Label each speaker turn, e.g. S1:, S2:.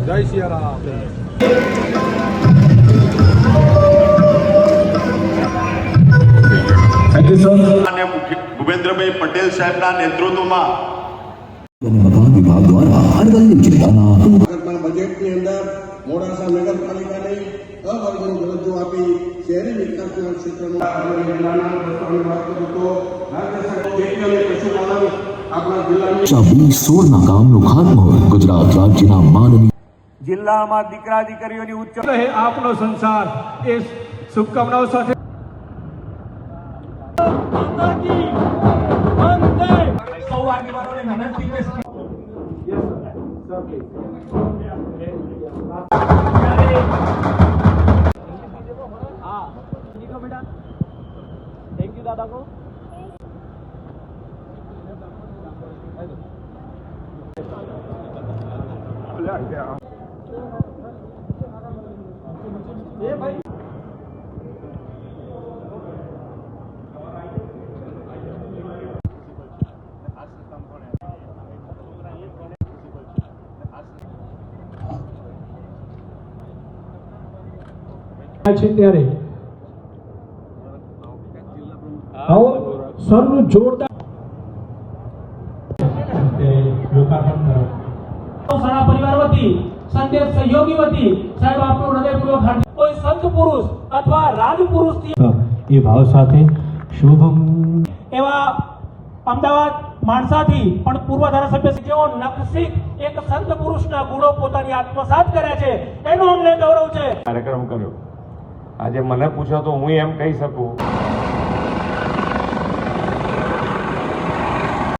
S1: જય સિયારામ
S2: અને ભૂપેન્દ્રભાઈ પટેલ સાહેબના નેતૃત્વમાં
S3: વિભાગ દ્વારા જિલ્લાના
S4: અવર્ગની દરજ્જો આપી શહેરી વિકાસના ક્ષેત્રમાં જિલ્લાના પ્રશ્નોની વાત કરું તો રાજ્ય સરકાર ખેતી અને પશુપાલન આપણા જિલ્લાની
S3: સોળના ગામનું ખાતમુહૂર્ત ગુજરાત રાજ્યના માનવી
S5: જિલ્લામાં દીકરા દીકરીઓની ઉચ્ચ
S1: રહે આપનો સંસાર. એ શુભકામનાઓ સાથે
S5: સૌ આગેવાનોને મહેનતથી કે
S6: છે ત્યારે આવો સરનું જોરદાર.
S7: સારા પરિવાર વતી સંદેશ સહયોગી વતી સાહેબ આપનું હૃદયપૂર્વક હાર્દિક કોઈ સંત પુરુષ અથવા રાજપુરુષ
S6: એ ભાવ સાથે શુભમ.
S7: એવા અમદાવાદ માણસાથી પણ પૂર્વ ધારાસભ્ય જેઓ નખશીક એક સંત પુરુષના ગુણો પોતાની આત્મસાત કર્યા છે એનો અમને ગૌરવ છે.
S8: કાર્યક્રમ કર્યો. આજે મને પૂછો તો હું એમ કહી શકું.